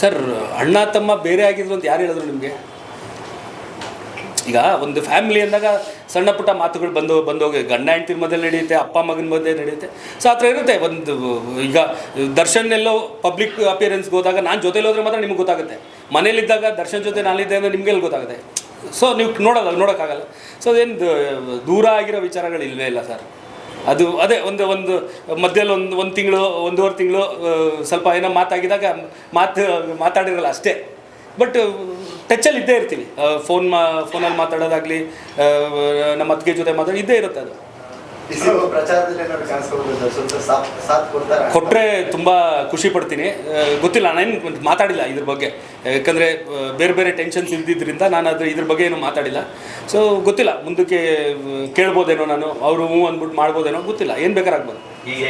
Sir, ಅಣ್ಣ ತಮ್ಮ ಬೇರೆ ಆಗಿದ್ರು ಅಂತ ಯಾರು ಹೇಳಿದ್ರು ನಿಮಗೆ? ಈಗ ಒಂದು ಫ್ಯಾಮಿಲಿ ಅಂದಾಗ ಸಣ್ಣ ಪುಟ್ಟ ಮಾತುಗಳು ಬಂದು ಬಂದೋಗಿ, ಗಂಡ ಹೆಂಡತಿರ ಮಧ್ಯೆ ನಡೆಯುತ್ತೆ, ಅಪ್ಪ ಮಗನ ಮಧ್ಯೆ ನಡೆಯುತ್ತೆ. ಸೊ ಆ ಥರ ಇರುತ್ತೆ. ಒಂದು, ಈಗ ದರ್ಶನ್ ಎಲ್ಲೋ ಪಬ್ಲಿಕ್ ಅಪಿಯರೆನ್ಸ್ಗೆ ಹೋದಾಗ ನಾನು ಜೊತೆಲಿ ಹೋದ್ರೆ ಮಾತ್ರ ನಿಮ್ಗೆ ಗೊತ್ತಾಗುತ್ತೆ. ಮನೇಲಿದ್ದಾಗ ದರ್ಶನ್ ಜೊತೆ ನಾನಿದ್ದೆ ಅಂದರೆ ನಿಮಗೆ ಎಲ್ಲಿ ಗೊತ್ತಾಗುತ್ತೆ? ಸೊ ನೀವು ನೋಡೋಲ್ಲ, ನೋಡೋಕ್ಕಾಗಲ್ಲ. ಸೊ ಅದೇನು, ದೂರ ಆಗಿರೋ ವಿಚಾರಗಳು ಇಲ್ಲವೇ ಇಲ್ಲ ಸರ್. ಅದು ಅದೇ ಒಂದು ಒಂದು ಮಧ್ಯದಲ್ಲಿ ಒಂದು ಒಂದು ತಿಂಗಳು, ಒಂದೂವರೆ ತಿಂಗಳು ಸ್ವಲ್ಪ ಏನೋ ಮಾತಾಗಿದಾಗ ಮಾತು, ಮಾತಾಡಿರಲ್ಲ ಅಷ್ಟೇ. ಬಟ್ ಟಚ್ಚಲ್ಲಿ ಇದ್ದೇ ಇರ್ತೀವಿ. ಫೋನ್ ಮಾ ಫೋನಲ್ಲಿ ಮಾತಾಡೋದಾಗಲಿ ನಮ್ಮ ಅತ್ತಿಗೆ ಜೊತೆ ಮಾತಾಡಿ, ಇದ್ದೇ ಇರುತ್ತೆ ಅದು. ಕೊಟ್ಟರೆ ತುಂಬ ಖುಷಿ ಪಡ್ತೀನಿ. ಗೊತ್ತಿಲ್ಲ ನಾನೇನು ಮಾತಾಡಿಲ್ಲ ಇದ್ರ ಬಗ್ಗೆ. ಯಾಕಂದರೆ ಬೇರೆ ಬೇರೆ ಟೆನ್ಷನ್ಸ್ ಇದ್ದಿದ್ದರಿಂದ ನಾನು ಅದ್ರ, ಇದ್ರ ಬಗ್ಗೆ ಏನು ಮಾತಾಡಿಲ್ಲ. ಸೊ ಗೊತ್ತಿಲ್ಲ, ಮುಂದಕ್ಕೆ ಕೇಳ್ಬೋದೇನೋ ನಾನು, ಅವರು ಹ್ಞೂ ಅಂದ್ಬಿಟ್ಟು ಮಾಡ್ಬೋದೇನೋ ಗೊತ್ತಿಲ್ಲ. ಏನು ಬೇಕಾರಾಗ್ಬೋದು ಈಗ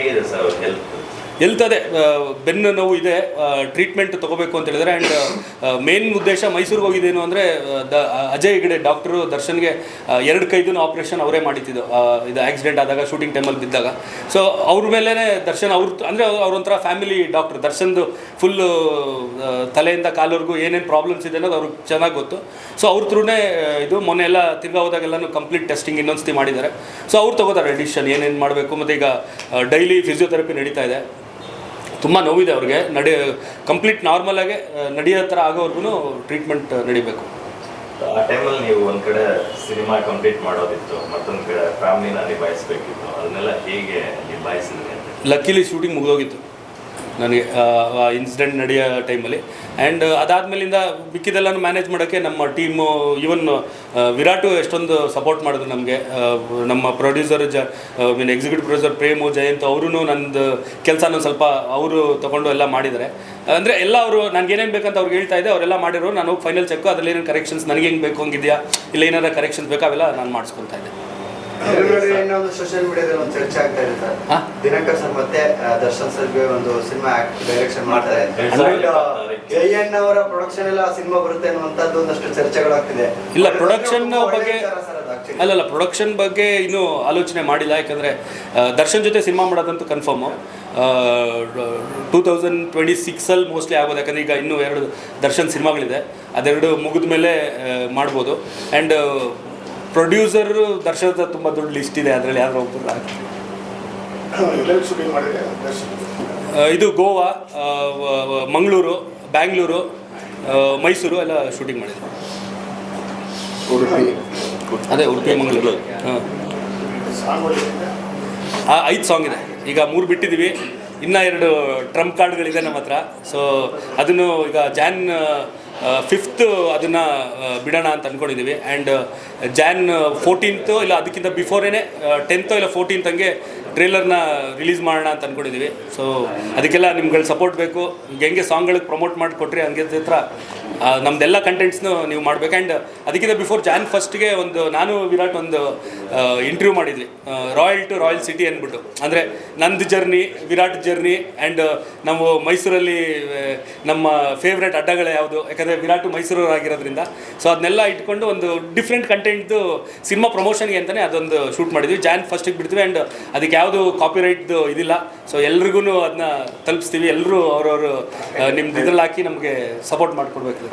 ಆ, ಬೆನ್ನು ನೋವು ಇದೆ ಟ್ರೀಟ್ಮೆಂಟ್ ತಗೋಬೇಕು ಅಂತ ಹೇಳಿದ್ರೆ ಆ್ಯಂಡ್ ಮೇನ್ ಉದ್ದೇಶ ಮೈಸೂರಿಗೆ ಹೋಗಿದ್ದೇನು ಅಂದರೆ ದ ಅಜಯ್ ಹೆಗಡೆ ಡಾಕ್ಟ್ರು ದರ್ಶನ್ಗೆ ಎರಡು ಕೈದೂ ಆಪ್ರೇಷನ್ ಅವರೇ ಮಾಡಿದ್ದು ಇದು ಆಕ್ಸಿಡೆಂಟ್ ಆದಾಗ ಶೂಟಿಂಗ್ ಟೈಮಲ್ಲಿ ಬಿದ್ದಾಗ. ಸೊ ಅವ್ರ ಮೇಲೇ ದರ್ಶನ್ ಅವ್ರ ಅಂದರೆ ಅವ್ರೊಂಥರ ಫ್ಯಾಮಿಲಿ ಡಾಕ್ಟ್ರು ದರ್ಶನ್ದು ಫುಲ್ಲು ತಲೆಯಿಂದ ಕಾಲವರೆಗೂ ಏನೇನು ಪ್ರಾಬ್ಲಮ್ಸ್ ಇದೆ ಅನ್ನೋದು ಅವ್ರಿಗೆ ಚೆನ್ನಾಗಿ ಗೊತ್ತು. ಸೊ ಅವ್ರ ಥ್ರೂನೇ ಇದು ಮೊನ್ನೆ ಎಲ್ಲ ತಿರ್ಗಾ ಹೋದಾಗೆಲ್ಲನೂ ಕಂಪ್ಲೀಟ್ ಟೆಸ್ಟಿಂಗ್ ಇನ್ನೊಂದ್ಸತಿ ಮಾಡಿದ್ದಾರೆ. ಸೊ ಅವ್ರು ತಗೋತಾರೆ ಡಿಸಿಷನ್ ಏನೇನು ಮಾಡಬೇಕು ಮತ್ತು ಈಗ ಡೈಲಿ ಫಿಸಿಯೋಥೆರಪಿ ನಡೀತಾ ಇದೆ. ತುಂಬ ನೋವಿದೆ ಅವ್ರಿಗೆ. ನಡೆ ಕಂಪ್ಲೀಟ್ ನಾರ್ಮಲಾಗೆ ನಡೆಯೋ ಥರ ಆಗೋವರೆಗೂ ಟ್ರೀಟ್ಮೆಂಟ್ ನಡಿಬೇಕು. ಆ ಟೈಮಲ್ಲಿ ನೀವು ಒಂದು ಕಡೆ ಸಿನಿಮಾ ಕಂಪ್ಲೀಟ್ ಮಾಡೋದಿತ್ತು ಮತ್ತೊಂದು ಕಡೆ ಫ್ಯಾಮಿಲಿನ ನಿಭಾಯಿಸ್ಬೇಕಿತ್ತು ಅದನ್ನೆಲ್ಲ ಹೇಗೆ ನಿಭಾಯಿಸಿದ್ರೆ ಲಕ್ಕಿಲಿ ಶೂಟಿಂಗ್ ಮುಗಿದೋಗಿತ್ತು. ನನಗೆ ಇನ್ಸಿಡೆಂಟ್ ನಡೆಯೋ ಟೈಮಲ್ಲಿ ಆ್ಯಂಡ್ ಅದಾದಮೇಲಿಂದ ಮಿಕ್ಕಿದೆಲ್ಲನೂ ಮ್ಯಾನೇಜ್ ಮಾಡೋಕ್ಕೆ ನಮ್ಮ ಟೀಮು ಇವನ್ ವಿರಾಟು ಎಷ್ಟೊಂದು ಸಪೋರ್ಟ್ ಮಾಡಿದ್ರು ನಮಗೆ. ನಮ್ಮ ಪ್ರೊಡ್ಯೂಸರ್ ಜ mean executive producer Prem, Jayanth ಅವರು ನಂದು ಕೆಲಸನೂ ಸ್ವಲ್ಪ ಅವರು ತೊಗೊಂಡು ಎಲ್ಲ ಮಾಡಿದ್ದಾರೆ. ಅಂದರೆ ಎಲ್ಲ ಅವರು ನನಗೆ ಏನೇನು ಬೇಕಂತ ಅವ್ರಿಗೆ ಹೇಳ್ತಾ ಇದ್ದೆ, ಅವರೆಲ್ಲ ಮಾಡಿರೋ ನಾನು ಫೈನಲ್ ಚೆಕ್ ಅದರಲ್ಲಿ ಏನೇನು ಕರೆಕ್ಷನ್ಸ್ ನನಗೆ ಹೆಂಗೆ ಬೇಕು ಹಂಗಿದೆಯಾ, ಇಲ್ಲ ಏನಾರ ಕರೆಕ್ಷನ್ಸ್ ಬೇಕಾ, ಅವೆಲ್ಲ ನಾನು ಮಾಡಿಸ್ಕೊತಾ ಇದ್ದೆ. ಇನ್ನೊಂದು ಸೋಷಿಯಲ್ ಮೀಡಿಯಾದಲ್ಲಿ ಒಂದು ಚರ್ಚೆ ಆಗ್ತಾ ಇದೆ ಸರ್ ದಿನಕರ್ ಸರ್ ಮತ್ತೆ ದರ್ಶನ್ ಸರ್ಗೆ ಒಂದು ಸಿನಿಮಾ ಡೈರೆಕ್ಷನ್ ಮಾಡ್ತಾರೆ ಜಯಣ್ಣ ಅವರ ಪ್ರೊಡಕ್ಷನ್ ಎಲ್ಲ ಸಿನಿಮಾ ಬರುತ್ತೆ ಅನ್ನುವಂಥದ್ದು ಒಂದಷ್ಟು ಚರ್ಚೆಗಳಾಗ್ತಿದೆ ಇಲ್ಲ ಪ್ರೊಡಕ್ಷನ್ ಬಗ್ಗೆ. ಅಲ್ಲಲ್ಲ ಪ್ರೊಡಕ್ಷನ್ ಬಗ್ಗೆ ಇನ್ನೂ ಆಲೋಚನೆ ಮಾಡಿಲ್ಲ. ಯಾಕಂದರೆ ದರ್ಶನ್ ಜೊತೆ ಸಿನಿಮಾ ಮಾಡೋದಂತೂ ಕನ್ಫರ್ಮು ಟೂ ತೌಸಂಡ್ ಟ್ವೆಂಟಿ ಸಿಕ್ಸಲ್ಲಿ ಮೋಸ್ಟ್ಲಿ ಆಗೋದು. ಯಾಕಂದ್ರೆ ಈಗ ಇನ್ನೂ ಎರಡು ದರ್ಶನ್ ಸಿನಿಮಾಗಳಿದೆ ಅದೆರಡು ಮುಗಿದ ಮೇಲೆ ಮಾಡ್ಬೋದು. ಆ್ಯಂಡ್ ಪ್ರೊಡ್ಯೂಸರ್ ದರ್ಶನದ ತುಂಬ ದೊಡ್ಡ ಲಿಸ್ಟ್ ಇದೆ ಅದರಲ್ಲಿ ಯಾರು ಒಬ್ಬರು ಇದು ಗೋವಾ ಮಂಗಳೂರು ಬ್ಯಾಂಗ್ಳೂರು ಮೈಸೂರು ಎಲ್ಲ ಶೂಟಿಂಗ್ ಮಾಡಿದೆ ಅದೇ ಉಡುಪಿ ಮಂಗಳೂರು. ಹಾಂ. ಆ ಐದು ಸಾಂಗ್ ಇದೆ. ಈಗ ಮೂರು ಬಿಟ್ಟಿದ್ದೀವಿ ಇನ್ನೂ ಎರಡು ಟ್ರಂಪ್ ಕಾರ್ಡ್ಗಳಿದೆ ನಮ್ಮ ಹತ್ರ. ಸೊ ಅದನ್ನು ಈಗ ಜಾನ್ ಫಿಫ್ತ್ ಅದನ್ನು ಬಿಡೋಣ ಅಂತ ಅಂದ್ಕೊಂಡಿದ್ದೀವಿ ಆ್ಯಂಡ್ ಜಾನ್ ಫೋರ್ಟೀನ್ತು ಇಲ್ಲ ಅದಕ್ಕಿಂತ ಬಿಫೋರೇನೆ ಟೆಂತೋ ಇಲ್ಲ ಫೋರ್ಟೀನ್ತ್ ಹಂಗೆ ಟ್ರೇಲರ್ನ ರಿಲೀಸ್ ಮಾಡೋಣ ಅಂತ ಅಂದ್ಕೊಂಡಿದ್ದೀವಿ ಸೊ ಅದಕ್ಕೆಲ್ಲ ನಿಮ್ಗಳ ಸಪೋರ್ಟ್ ಬೇಕು. ಹೆಂಗೆ ಸಾಂಗ್ಗಳಿಗೆ ಪ್ರಮೋಟ್ ಮಾಡಿಕೊಟ್ರಿ ಹಂಗೆ ಹತ್ರ ನಮ್ದೆಲ್ಲ ಕಂಟೆಂಟ್ಸ್ನು ನೀವು ಮಾಡ್ಬೇಕು. ಆ್ಯಂಡ್ ಅದಕ್ಕಿಂತ ಬಿಫೋರ್ ಜಾನ್ ಫಸ್ಟ್ಗೆ ಒಂದು, ನಾನು, ವಿರಾಟ್ ಒಂದು ಇಂಟರ್ವ್ಯೂ ಮಾಡಿದ್ವಿ. ರಾಯಲ್ ಟು ರಾಯಲ್ ಸಿಟಿ ಅಂದ್ಬಿಟ್ಟು. ಅಂದರೆ ನಂದು ಜರ್ನಿ ವಿರಾಟ್ ಜರ್ನಿ ಆ್ಯಂಡ್ ನಾವು ಮೈಸೂರಲ್ಲಿ ನಮ್ಮ ಫೇವ್ರೆಟ್ ಅಡ್ಡಗಳು ಯಾವುದು? ಯಾಕಂದರೆ ವಿರಾಟ್ ಮೈಸೂರವ್ರು ಆಗಿರೋದ್ರಿಂದ ಸೊ ಅದನ್ನೆಲ್ಲ ಇಟ್ಕೊಂಡು ಒಂದು ಡಿಫ್ರೆಂಟ್ ಕಂಟೆಂಟ್ದು ಸಿನಿಮಾ ಪ್ರಮೋಷನ್ಗೆ ಅಂತಲೇ ಅದೊಂದು ಶೂಟ್ ಮಾಡಿದ್ವಿ. ಜಾನ್ ಫಸ್ಟಿಗೆ ಬಿಡ್ತೀವಿ ಆ್ಯಂಡ್ ಅದಕ್ಕೆ ಯಾವುದು ಕಾಪಿರೈಟ್ದು ಇದಿಲ್ಲ. ಸೊ ಎಲ್ರಿಗೂ ಅದನ್ನ ತಲುಪಿಸ್ತೀವಿ. ಎಲ್ಲರೂ ಅವ್ರವರು ನಿಮ್ದು ಇದ್ರಲ್ಲಿ ಹಾಕಿ ನಮಗೆ ಸಪೋರ್ಟ್ ಮಾಡಿಕೊಡ್ಬೇಕು.